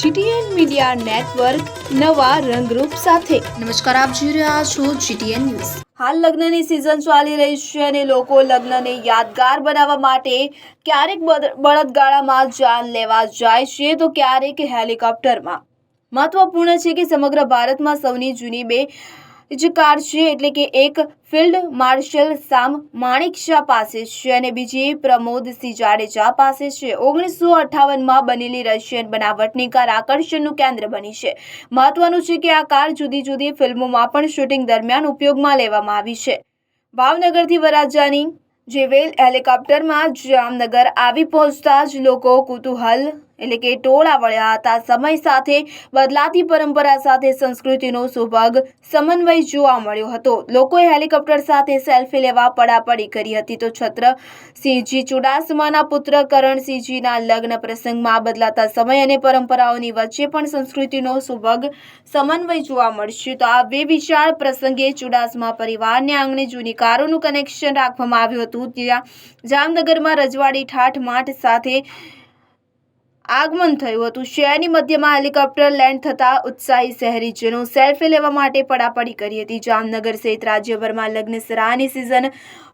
GTN media network નવા રંગરૂપ સાથે. નમસ્કાર આપ જોઈ રહ્યા છો જીટીએન ન્યૂઝ. હાલ લગ્નની સિઝન ચાલી રહી છે અને લોકો લગ્નને યાદગાર બનાવવા માટે ક્યારેક બળદગાળામાં જાન લેવા જાય છે તો ક્યારેક હેલિકોપ્ટરમાં મહત્વપૂર્ણ છે કે સમગ્ર ભારતમાં સૌની જૂની બે જ કાર છે એટલે કે એક ફિલ્ડ માર્શલ સામ માણેક શાહ પાસે છે અને બીજી પ્રમોદસિંહ જાડેજા પાસે છે. ઓગણીસો અઠ્ઠાવનમાં બનેલી રશિયન બનાવટની કાર આકર્ષણનું કેન્દ્ર બની છે. મહત્વનું છે કે આ કાર જુદી જુદી ફિલ્મોમાં પણ શૂટિંગ દરમિયાન ઉપયોગમાં લેવામાં આવી છે. ભાવનગરથી વરાજાની જેવેલ હેલિકોપ્ટરમાં જામનગર આવી પહોંચતા જ લોકો કુતૂહલ એટલે કે ટોળા વળ્યા હતા. સમય સાથે બદલાતી પરંપરા સાથે સંસ્કૃતિનો સુભગ સમન્વય જોવા મળ્યો હતો. લોકોએ હેલિકોપ્ટર સાથે સેલ્ફી લેવા પડાપડી કરી હતી. તો છત્રસિંહજી ચુડાસમાના પુત્ર કરણસિંહજીના લગ્ન પ્રસંગમાં બદલાતા સમય અને પરંપરાઓની વચ્ચે પણ સંસ્કૃતિનો સુભગ સમન્વય જોવા મળશે. તો આ બે વિશાળ પ્રસંગે ચુડાસમા પરિવારને આંગણે જૂની કારોનું કનેક્શન રાખવામાં આવ્યું હતું. ત્યાં જામનગરમાં રજવાડી ઠાઠ માઠ સાથે આગમન થયું હતું. શહેરની મધ્યમાં હેલિકોપ્ટર લેન્ડ થતા ઉત્સાહી શહેરીજનો સેલ્ફી લેવા માટે પડાપડી કરી હતી. જામનગર સહિત રાજ્યભરમાં લગ્ન સરાહની સિઝન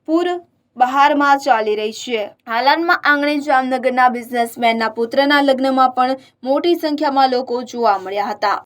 પૂર બહારમાં ચાલી રહી છે. હાલમાં આંગણે જામનગરના બિઝનેસમેનના પુત્રના લગ્નમાં પણ મોટી સંખ્યામાં લોકો જોવા મળ્યા હતા.